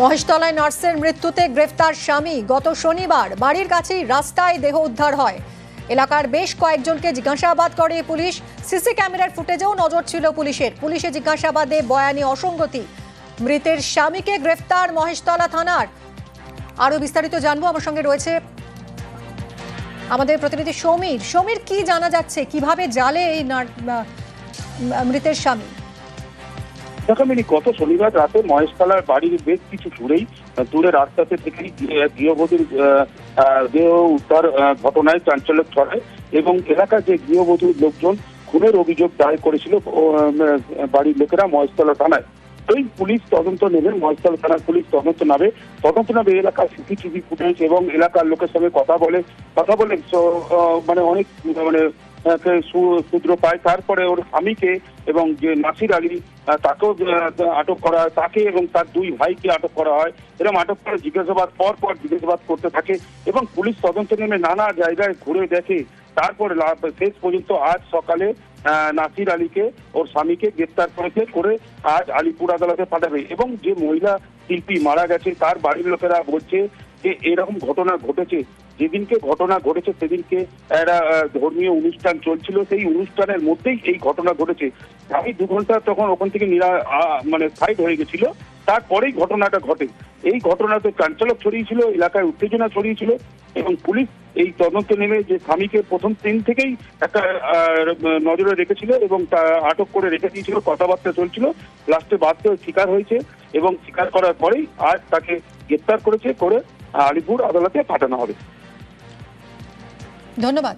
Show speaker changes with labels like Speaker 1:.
Speaker 1: মহেশতলায় নার্সের মৃত্যুতে গ্রেফতার স্বামী। গত শনিবার বাড়ির কাছেই রাস্তায় দেহ উদ্ধার হয়। এলাকার বেশ কয়েকজনকে জিজ্ঞাসাবাদ করে পুলিশ। সিসি ক্যামেরার ফুটেজেও নজর ছিল পুলিশের। পুলিশে জিজ্ঞাসাবাদে বয়ানি অসঙ্গতি। মৃতের স্বামীকে গ্রেফতার মহেশতলা থানার। আরও বিস্তারিত জানব, আমার সঙ্গে রয়েছে আমাদের প্রতিনিধি সমীর। সমীর, কি জানা যাচ্ছে? কীভাবে জালে এই মৃতের স্বামী?
Speaker 2: মিনি গত শনিবার রাতে মহেশতলার বাড়ির বেশ কিছু দূরেই দূরে রাস্তাতে থেকেই গৃহবধূর দেহ উদ্ধার ঘটনায় চাঞ্চল্য ছড়ায় এবং এলাকার যে গৃহবধূর লোকজন খুনের অভিযোগ দায়ের করেছিল বাড়ির লোকেরা মহেশতলা থানায়। ওই পুলিশ তদন্ত নেবে, মহেশতলা থানার পুলিশ তদন্ত নেবে তদন্ত নেবে এলাকার সিসিটিভি ফুটেজ এবং এলাকার লোকের সঙ্গে কথা বলে কথা বলে মানে অনেক মানে সূত্র পায়। তারপরে ওর স্বামীকে এবং যে নাসির আলী তাকেও আটক করা হয়। তাকে এবং তার দুই ভাইকে আটক করা হয়। এরকম আটক করে জিজ্ঞাসাবাদ, পর পর জিজ্ঞাসাবাদ করতে থাকে এবং পুলিশ তদন্ত নেমে নানা জায়গায় ঘুরে দেখে। তারপরে শেষ পর্যন্ত আজ সকালে নাসির আলীকে, ওর স্বামীকে গ্রেপ্তার করেছে, করে আজ আলিপুর আদালতে পাঠাবে। এবং যে মহিলা শিল্পী মারা গেছে, তার বাড়ির লোকেরা বলছে যে এরকম ঘটনা ঘটেছে। যেদিনকে ঘটনা ঘটেছে সেদিনকে একটা ধর্মীয় অনুষ্ঠান চলছিল। সেই অনুষ্ঠানের মধ্যেই এই ঘটনা ঘটেছে। আমি দু ঘণ্টা তখন ওখান থেকে নিরা মানে সাইড হয়ে গেছিল। তারপরেই ঘটনাটা ঘটে। এই ঘটনাতে চাঞ্চল্য ছড়িয়েছিল, এলাকায় উত্তেজনা ছড়িয়েছিল এবং পুলিশ এই তদন্ত নেমে যে স্বামীকে প্রথম দিন থেকেই একটা নজরে রেখেছিল এবং তা আটক করে রেখে দিয়েছিল, কথাবার্তা চলছিল। লাস্টে বাধ্য স্বীকার হয়েছে এবং শিকার করার পরেই আজ তাকে গ্রেপ্তার করেছে করে আলিপুর আদালতে পাঠানো হবে।
Speaker 1: ধন্যবাদ।